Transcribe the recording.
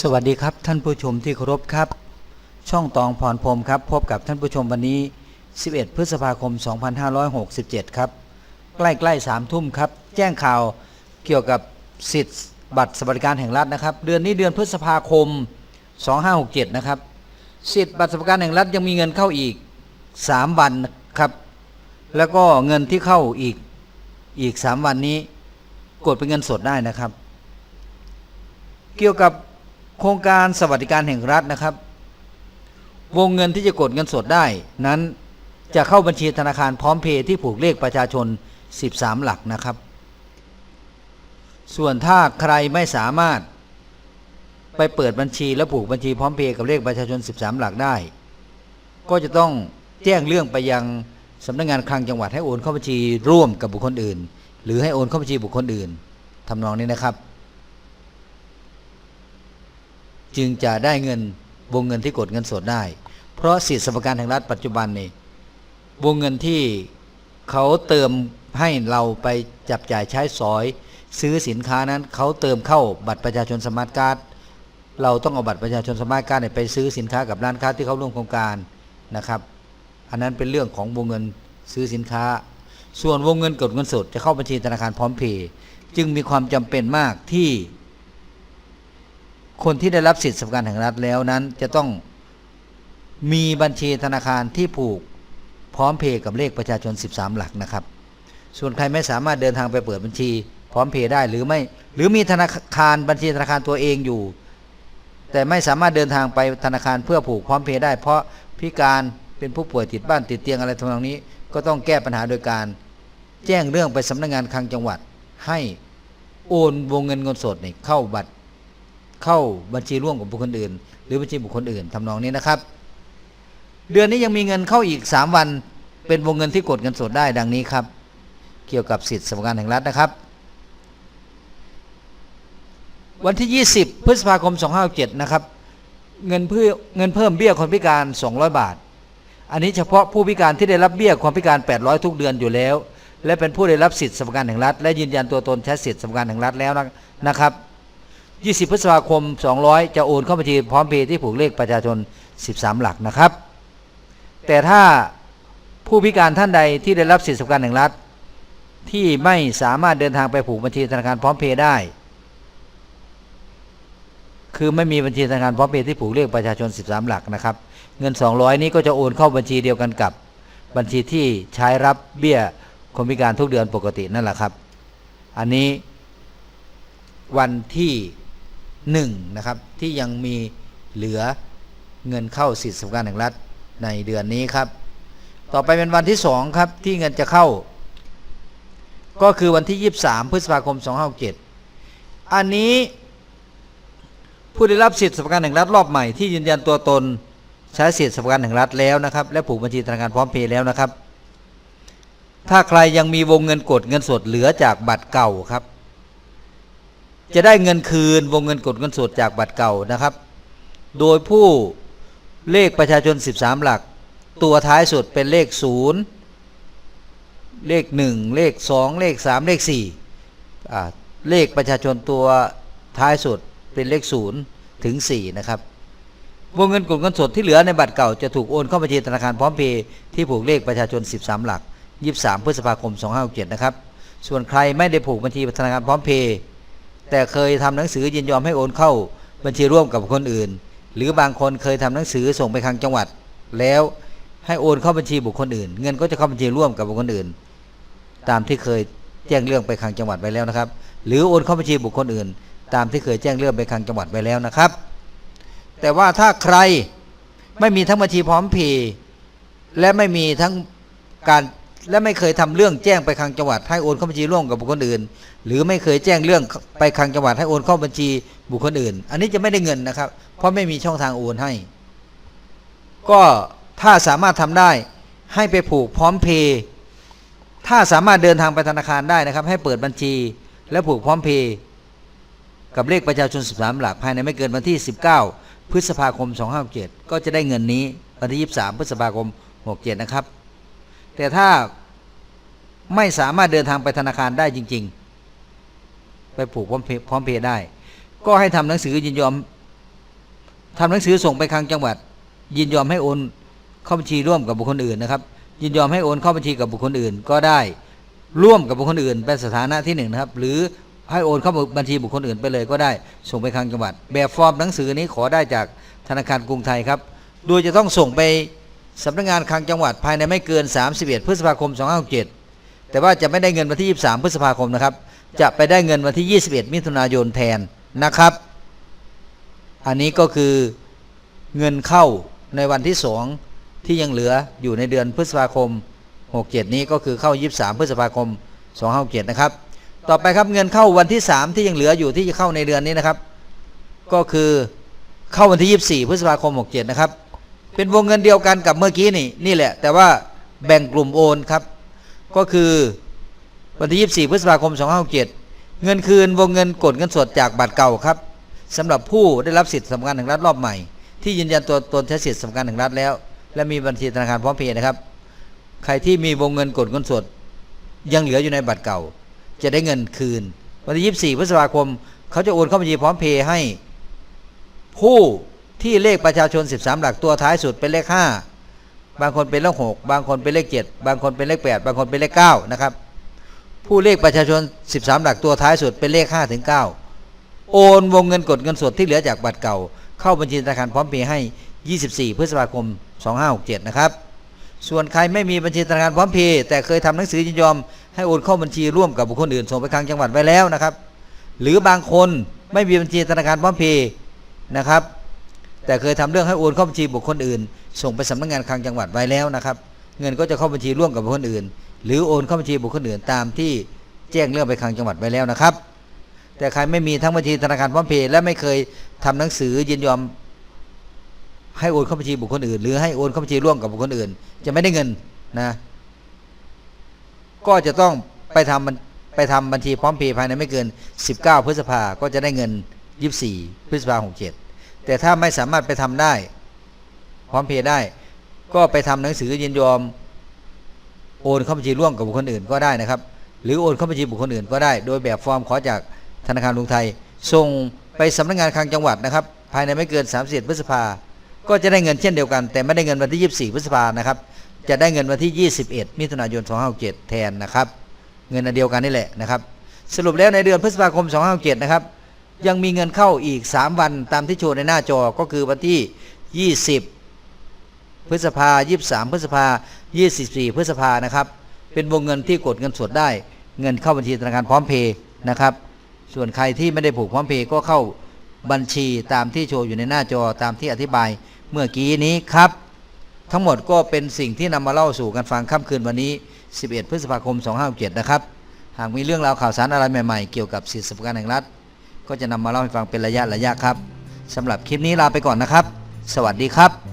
สวัสดีครับท่านผู้ชมที่เคารพครับ ช่องตองพรพรมครับ พบกับท่านผู้ชมวันนี้ 11 พฤษภาคม 2567 ครับ ใกล้ๆ3ทุ่มครับ แจ้งข่าวเกี่ยวกับสิทธิ์บัตรสวัสดิการแห่งรัฐนะครับ เดือนนี้เดือนพฤษภาคม 2567 นะครับ สิทธิ์บัตรสวัสดิการแห่งรัฐยังมีเงินเข้าอีก 3 วันครับ แล้วก็เงินที่เข้าอีกอีก 3 วันนี้ กดเป็นเงินสดได้นะครับ เกี่ยวกับ โครงการสวัสดิการแห่งรัฐนะครับ วงเงินที่จะกดเงินสดได้นั้นจะเข้าบัญชีธนาคารพร้อมเพย์ที่ผูกเลขประชาชน 13 หลักนะครับ ส่วนถ้าใครไม่สามารถไปเปิดบัญชีและผูกบัญชีพร้อมเพย์กับเลขประชาชน 13 หลักได้ ก็จะต้องแจ้งเรื่องไปยังสำนักงานคลังจังหวัดให้โอนเข้าบัญชีร่วมกับบุคคลอื่น หรือให้โอนเข้าบัญชีบุคคลอื่นทำนองนี้นะครับ จึงจะได้เงินวงเงินที่กดเงินสดได้ เพราะสิทธิสวัสดิการแห่งรัฐปัจจุบันนี่วงเงินที่เขาเติมให้เราไปจับจ่ายใช้สอย ซื้อสินค้านั้นเขาเติมเข้าบัตรประชาชนสมาร์ทการ์ดเราต้องเอาบัตรประชาชนสมาร์ทการ์ดไปซื้อสินค้ากับร้านค้าที่เขาร่วมโครงการนะครับ อันนั้นเป็นเรื่องของวงเงินซื้อสินค้า ส่วนวงเงินกดเงินสดจะเข้าบัญชีธนาคารพร้อมเพย์จึงมีความจำเป็นมากที่ คนที่ได้รับสิทธิสวัสดิการแห่งรัฐแล้วนั้นจะต้องมีบัญชีธนาคารที่ผูกพร้อมเพย์กับเลขประชาชน 13 หลักนะครับ ส่วนใครไม่สามารถเดินทางไปเปิดบัญชี พร้อมเพย์ได้หรือไม่ หรือมีธนาคารบัญชีธนาคารตัวเองอยู่ แต่ไม่สามารถเดินทางไปธนาคารเพื่อผูกพร้อมเพย์ได้ เพราะพิการเป็นผู้ป่วยติดบ้านติดเตียงอะไรทำนองนี้ ก็ต้องแก้ปัญหาโดยการแจ้งเรื่องไปสำนักงานคลังจังหวัด ให้โอนวงเงินเงินสดเข้าบัตร เข้าบัญชีร่วมกับบุคคลอื่น หรือบัญชีบุคคลอื่นทำนองนี้นะครับ เดือนนี้ยังมีเงินเข้าอีก 3 วัน เป็นวงเงินที่กดเงินสดได้ดังนี้ครับ เกี่ยวกับสิทธิสวัสดิการแห่งรัฐนะครับ วันที่ 20 พฤษภาคม 2567นะครับเงินเพื่อเงินเพิ่มเบี้ยคนพิการ 200 บาท อันนี้เฉพาะผู้พิการที่ได้รับเบี้ยความพิการ 800 ทุกเดือนอยู่แล้ว และเป็นผู้ได้รับสิทธิสวัสดิการแห่งรัฐ และยืนยันตัวตนใช้สิทธิสวัสดิการแห่งรัฐแล้วนะนะครับ 20 พฤษภาคม 200 จะโอนเข้าบัญชีพร้อมเพย์ที่ผูกเลขประชาชน 13 หลักนะครับ แต่ถ้าผู้พิการท่านใดที่ได้รับสิทธิสวัสดิการแห่งรัฐ ที่ไม่สามารถเดินทางไปผูกบัญชีธนาคารพร้อมเพย์ได้ คือไม่มีบัญชีธนาคารพร้อมเพย์ที่ผูกเลขประชาชน 13 หลักนะครับ เงิน 200 นี้ก็จะโอนเข้าบัญชีเดียวกันกับบัญชีที่ใช้รับเบี้ยคนพิการทุกเดือนปกตินั่นแหละครับ อันนี้วันที่ หนึ่งนะครับที่ยังมีเหลือเงินเข้าสิทธิสวัสดิการแห่งรัฐในเดือนนี้ครับ ต่อไปเป็นวันที่สองครับที่เงินจะเข้า ก็คือวันที่ 23 พฤษภาคม 2567 อันนี้ผู้ได้รับสิทธิสวัสดิการแห่งรัฐรอบใหม่ที่ยืนยันตัวตนใช้สิทธิสวัสดิการแห่งรัฐแล้วนะครับ และผูกบัญชีธนาคารพร้อมเพย์แล้วนะครับ ถ้าใครยังมีวงเงินกดเงินสดเหลือจากบัตรเก่าครับ จะได้เงินคืนวงเงินกดเงินสดจากบัตรเก่านะครับ โดยผู้เลขประชาชน 13 หลัก ตัวท้ายสุดเป็นเลข 0 เลข 1 เลข 2 เลข 3 เลข4อ่าเลขประชาชนตัวท้ายสุดเป็นเลข 0 ถึง 4 นะครับวงเงินกดเงินสดที่เหลือในบัตรเก่าจะถูกโอนเข้าบัญชีธนาคารพร้อมเพย์ที่ผูกเลขประชาชน 13 หลัก 23 พฤษภาคม 2567 นะครับ ส่วนใครไม่ได้ผูกบัญชีธนาคารพร้อมเพย์ แต่เคยทำหนังสือยินยอมให้โอนเข้า บัญชีร่วมกับคนอื่น หรือบางคนเคยทำหนังสือส่งไปคลังจังหวัด แล้วให้โอนเข้าบัญชีบุคคลอื่น เงินก็จะเข้าบัญชีร่วมกับบุคคลอื่น ตามที่เคยแจ้งเรื่องไปคลังจังหวัดไว้แล้วนะครับ หรือโอนเข้าบัญชีบุคคลอื่น ตามที่เคยแจ้งเรื่องไปคลังจังหวัดไว้แล้วนะครับ แต่ว่าถ้าใครไม่มีทั้งบัญชีพร้อมเพย์และไม่มีทั้งการ และไม่เคยทำเรื่องแจ้งไปคลังจังหวัดให้โอนเข้าบัญชีร่วมกับบุคคลอื่น หรือไม่เคยแจ้งเรื่องไปคลังจังหวัดให้โอนเข้าบัญชีบุคคลอื่น อันนี้จะไม่ได้เงินนะครับ เพราะไม่มีช่องทางโอนให้ ก็ถ้าสามารถทำได้ให้ไปผูกพร้อมเพย์ถ้าสามารถเดินทางไปธนาคารได้นะครับ ให้เปิดบัญชี และผูกพร้อมเพย์กับเลขประชาชน 13 หลักภายในไม่เกินวันที่ 19 พฤษภาคม 2567ก็จะได้เงินนี้วันที่ 23 พฤษภาคม 67 นะครับ แต่ถ้าไม่สามารถเดินทางไปธนาคารได้จริง ๆ ไปผูกพร้อมเพย์พร้อมเพได้ ก็ให้ทำหนังสือยินยอมทำหนังสือส่งไปคลังจังหวัด ยินยอมให้โอนเข้าบัญชีร่วมกับบุคคลอื่นนะครับ ยินยอมให้โอนเข้าบัญชีกับบุคคลอื่น ก็ได้ร่วมกับบุคคลอื่นเป็นสถานะที่หนึ่งนะครับ หรือให้โอนเข้าบัญชีบุคคลอื่นไปเลยก็ได้ ส่งไปคลังจังหวัด แบบฟอร์มหนังสือนี้ขอได้จากธนาคารกรุงไทยครับ โดยจะต้องส่งไป สำนักงานคลังจังหวัดภายในไม่เกิน 31 พฤษภาคม 2567 แต่ว่าจะไม่ได้เงินวันที่ 23 พฤษภาคมนะครับ จะไปได้เงินวันที่ 21 มิถุนายนแทนนะครับ อันนี้ก็คือเงินเข้าในวันที่ 2 ที่ยังเหลืออยู่ในเดือนพฤษภาคม 67 นี้ก็คือเข้า 23 พฤษภาคม 2567 นะครับ ต่อไปครับเงินเข้าวันที่ 3 ที่ยังเหลืออยู่ที่จะเข้าในเดือนนี้นะครับ ก็คือเข้าวันที่ 24 พฤษภาคม 67 นะครับ เป็นวงเงินเดียวกันกับเมื่อกี้นี่นี่แหละ แต่ว่าแบ่งกลุ่มโอนครับ ก็คือวันที่ 24 พฤษภาคม 2567 เงินคืนวงเงินกดเงินสดจากบัตรเก่าครับสำหรับผู้ได้รับสิทธิสำคัญแห่งรัฐรอบใหม่ ที่ยืนยันตัวตนใช้สิทธิสำคัญแห่งรัฐแล้ว และมีบัญชีธนาคารพร้อมเพย์นะครับ ใครที่มีวงเงินกดเงินสด ยังเหลืออยู่ในบัตรเก่า จะได้เงินคืน วันที่ 24 พฤษภาคม เขาจะโอนเข้าบัญชีพร้อมเพย์ให้ผู้ ที่เลขประชาชน 13 หลักตัวท้ายสุดเป็นเลข 5 บางคนเป็นเลข 6 บางคนเป็นเลข 7 บางคนเป็นเลข 8 บางคนเป็นเลข 9 นะครับ ผู้เลขประชาชน 13 หลักตัวท้ายสุดเป็นเลข5ถึง9โอนวงเงินกดเงินสดที่เหลือจากบัตรเก่า เข้าบัญชีธนาคารพร้อมเพย์ให้ 24 พฤษภาคม 2567 นะครับ ส่วนใครไม่มีบัญชีธนาคารพร้อมเพย์แต่เคยทำหนังสือยินยอมให้โอนเข้าบัญชีร่วมกับบุคคลอื่นส่งไปคลังจังหวัดไว้แล้วนะครับ หรือบางคนไม่มีบัญชีธนาคารพร้อมเพย์นะครับ แต่เคยทำเรื่องให้โอนเข้าบัญชีบุคคลอื่น ส่งไปสำนักงานคลังจังหวัดไว้แล้วนะครับ เงินก็จะเข้าบัญชีร่วมกับบุคคลอื่น หรือโอนเข้าบัญชีบุคคลอื่นตามที่แจ้งเรื่องไปคลังจังหวัดไว้แล้วนะครับ แต่ใครไม่มีทั้งบัญชีธนาคารพร้อมเพย์และไม่เคยทำหนังสือยินยอม ให้โอนเข้าบัญชีบุคคลอื่น หรือให้โอนเข้าบัญชีร่วมกับบุคคลอื่น จะไม่ได้เงินนะ ก็จะต้องไปทำไปทำบัญชีพร้อมเพย์ภายในไม่เกิน 19 พฤษภาก็จะได้เงิน 24 พฤษภาคม67 แต่ถ้าไม่สามารถไปทำได้ พร้อมเพย์ได้ ก็ไปทำหนังสือยินยอม โอนเข้าบัญชีร่วมกับบุคคลอื่นก็ได้นะครับ หรือโอนเข้าบัญชีบุคคลอื่นก็ได้ โดยแบบฟอร์มขอจากธนาคารกรุงไทย ส่งไปสำนักงานคลังจังหวัดนะครับ ภายในไม่เกิน31พฤษภา ก็จะได้เงินเช่นเดียวกัน แต่ไม่ได้เงินวันที่ 24 พฤษภานะครับ จะได้เงินวันที่ 21 มิถุนายน 257 แทนนะครับ เงินอันเดียวกันนี่แหละนะครับ สรุปแล้วในเดือนพฤษภาคม 257 นะครับ ยังมีเงินเข้าอีก 3 วันตามที่โชว์ในหน้าจอก็คือวันที่ 20 พฤษภา 23 พฤษภา 24 พฤษภานะครับ เป็นวงเงินที่กดเงินสดได้ เงินเข้าบัญชีธนาคารพร้อมเพย์นะครับ ส่วนใครที่ไม่ได้ผูกพร้อมเพย์ก็เข้าบัญชีตามที่โชว์อยู่ในหน้าจอตามที่อธิบายเมื่อกี้นี้ครับ ทั้งหมดก็เป็นสิ่งที่นำมาเล่าสู่กันฟังค่ำคืนวันนี้ 11 พฤษภาคม 2567 นะครับ หากมีเรื่องราวข่าวสารอะไรใหม่ๆ เกี่ยวกับสิทธิสำคัญแห่งรัฐ ก็จะนำมาเล่าให้ฟังเป็นระยะระยะครับสำหรับคลิปนี้ลาไปก่อนนะครับ สวัสดีครับ